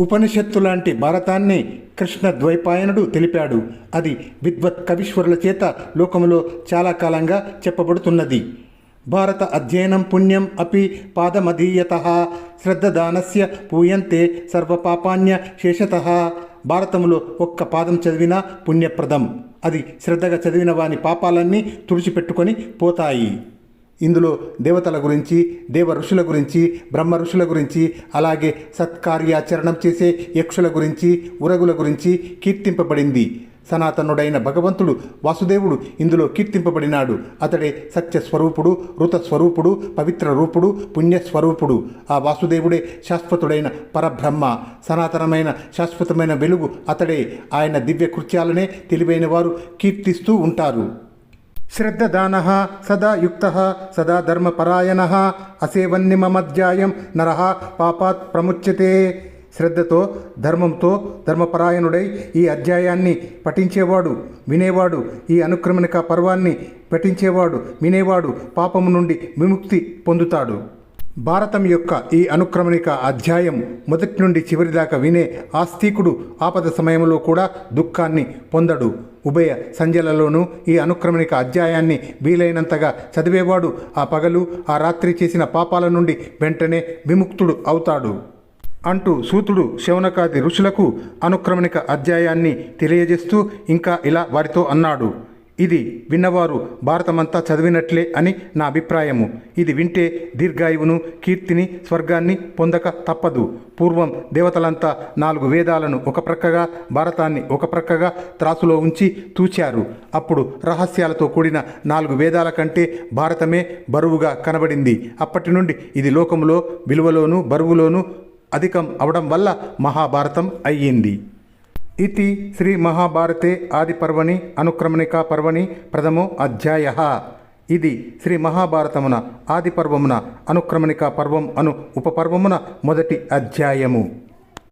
ఉపనిషత్తు లాంటి భారతాన్ని కృష్ణ ద్వైపాయనుడు తెలిపాడు. అది విద్వత్ కవీశ్వరుల చేత లోకములో చాలా కాలంగా చెప్పబడుతున్నది. భారత అధ్యయనం పుణ్యం అపి పాదమధీయత శ్రద్ధదానస్య పూయంతే సర్వపాపాన్య శేషత. భారతములో ఒక్క పాదం చదివినా పుణ్యప్రదం. అది శ్రద్ధగా చదివిన వాని పాపాలన్నీ తుడిచిపెట్టుకొని పోతాయి. ఇందులో దేవతల గురించి దేవ ఋషుల గురించి బ్రహ్మ ఋషుల గురించి అలాగే సత్కార్యాచరణం చేసే యక్షుల గురించి ఉరగుల గురించి కీర్తింపబడింది. సనాతనుడైన భగవంతుడు వాసుదేవుడు ఇందులో కీర్తింపబడినాడు. అతడే సత్య స్వరూపుడు ఋత స్వరూపుడు పవిత్ర రూపుడు పుణ్యస్వరూపుడు. ఆ వాసుదేవుడే శాశ్వతుడైన పరబ్రహ్మ. సనాతనమైన శాశ్వతమైన వెలుగు అతడే. ఆయన దివ్య కృత్యాలనే తెలివైన వారు కీర్తిస్తూ ఉంటారు. శ్రద్ధదాన సదా యుక్త సదా ధర్మపరాయణ అసేవన్నిమధ్యాయం నర పాపాత్ ప్రముచ్యతే. శ్రద్ధతో ధర్మంతో ధర్మపరాయణుడై ఈ అధ్యాయాన్ని పఠించేవాడు వినేవాడు ఈ అనుక్రమణిక పర్వాన్ని పఠించేవాడు వినేవాడు పాపము నుండి విముక్తి పొందుతాడు. భారతం యొక్క ఈ అనుక్రమణిక అధ్యాయం మొదటి నుండి చివరి దాకా వినే ఆస్తికుడు ఆపద సమయంలో కూడా దుఃఖాన్ని పొందడు. ఉభయ సంధ్యలలోనూ ఈ అనుక్రమణిక అధ్యాయాన్ని వీలైనంతగా చదివేవాడు ఆ పగలు ఆ రాత్రి చేసిన పాపాల నుండి వెంటనే విముక్తుడు అవుతాడు. అంటూ సూతుడు శౌనకాది ఋషులకు అనుక్రమణిక అధ్యాయాన్ని తెలియజేస్తూ ఇంకా ఇలా వారితో అన్నాడు. ఇది విన్నవారు భారతమంతా చదివినట్లే అని నా అభిప్రాయము. ఇది వింటే దీర్ఘాయువును కీర్తిని స్వర్గాన్ని పొందక తప్పదు. పూర్వం దేవతలంతా నాలుగు వేదాలను ఒక ప్రక్కగా భారతాన్ని ఒక ప్రక్కగా త్రాసులో ఉంచి తూచారు. అప్పుడు రహస్యాలతో కూడిన నాలుగు వేదాల కంటే భారతమే బరువుగా కనబడింది. అప్పటి నుండి ఇది లోకములో విలువలోను బరువులోను అధికం అవడం వల్ల మహాభారతం అయ్యింది. ఇది శ్రీ మహాభారతే ఆది పర్వణి అనుక్రమణికా పర్వణి ప్రథమో అధ్యాయ ఇది శ్రీ మహాభారతమున ఆది పర్వమున అనుక్రమణికా పర్వం అను ఉపపర్వమున మొదటి అధ్యాయము